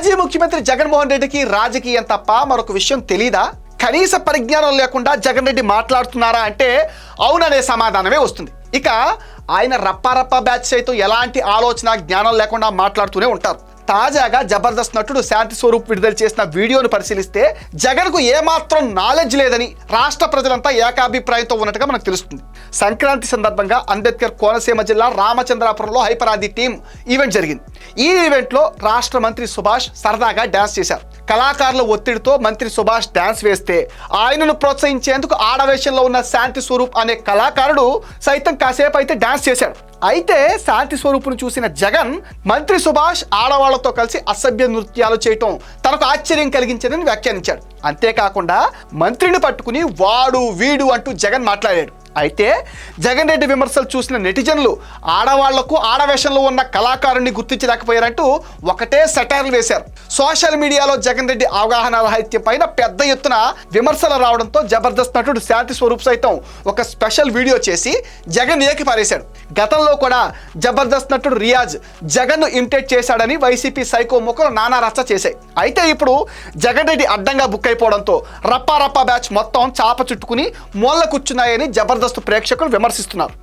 మాజీ ముఖ్యమంత్రి జగన్మోహన్ రెడ్డికి రాజకీయం తప్ప మరొక విషయం తెలీదా? కనీస పరిజ్ఞానం లేకుండా జగన్ రెడ్డి మాట్లాడుతున్నారా అంటే అవుననే సమాధానమే వస్తుంది. ఇక ఆయన రప్పారప్ప బ్యాచ్ సైతం ఎలాంటి ఆలోచన జ్ఞానం లేకుండా మాట్లాడుతూనే ఉంటారు. తాజాగా జబర్దస్త్ నటుడు శాంతి స్వరూప్ విడుదల చేసిన వీడియోను పరిశీలిస్తే జగన్కు ఏమాత్రం నాలెడ్జ్ లేదని రాష్ట్ర ప్రజలంతా ఏకాభిప్రాయంతో ఉన్నట్టుగా మనకు తెలుస్తుంది. సంక్రాంతి సందర్భంగా అంబేద్కర్ కోనసీమ జిల్లా రామచంద్రాపురంలో హైపరాది టీం ఈవెంట్ జరిగింది. ఈ ఈవెంట్లో రాష్ట్ర మంత్రి సుభాష్ సరదాగా డ్యాన్స్ చేశారు. కళాకారుల ఒత్తిడితో మంత్రి సుభాష్ డ్యాన్స్ వేస్తే ఆయనను ప్రోత్సహించేందుకు ఆడవేషంలో ఉన్న శాంతి స్వరూప్ అనే కళాకారుడు సైతం కాసేపు అయితే డ్యాన్స్ చేశాడు. అయితే శాంతి స్వరూపును చూసిన జగన్ మంత్రి సుభాష్ ఆడవాళ్ళతో కలిసి అసభ్య నృత్యాలు చేయటం తనకు ఆశ్చర్యం కలిగించిందని వ్యాఖ్యానించాడు. అంతేకాకుండా మంత్రిని పట్టుకుని వాడు వీడు అంటూ జగన్ మాట్లాడాడు. అయితే జగన్ రెడ్డి విమర్శలు చూసిన నెటిజన్లు ఆడవాళ్ళకు ఆడవేషంలో ఉన్న కళాకారుణ్ణి గుర్తించలేకపోయారంటూ ఒకటే సెటైర్లు వేశారు. సోషల్ మీడియాలో జగన్ రెడ్డి అవగాహన రాహిత్యం పైన పెద్ద ఎత్తున విమర్శలు రావడంతో జబర్దస్త్ నటుడు శాంతి స్వరూప్ సైతం ఒక స్పెషల్ వీడియో చేసి జగన్ ఏకి పారేశాడు. గతంలో కూడా జబర్దస్త్ నటుడు రియాజ్ జగన్ను ఇమిటేట్ చేశాడని వైసీపీ సైకో ముఖలు నానా రచ్చ చేశాయి. అయితే ఇప్పుడు జగన్ రెడ్డి అడ్డంగా బుక్ అయిపోవడంతో రప్పా రప్పా బ్యాచ్ మొత్తం చాప చుట్టుకుని మూల కూర్చున్నాయని జబర్దస్త్ ప్రేక్షకులు విమర్శిస్తున్నారు.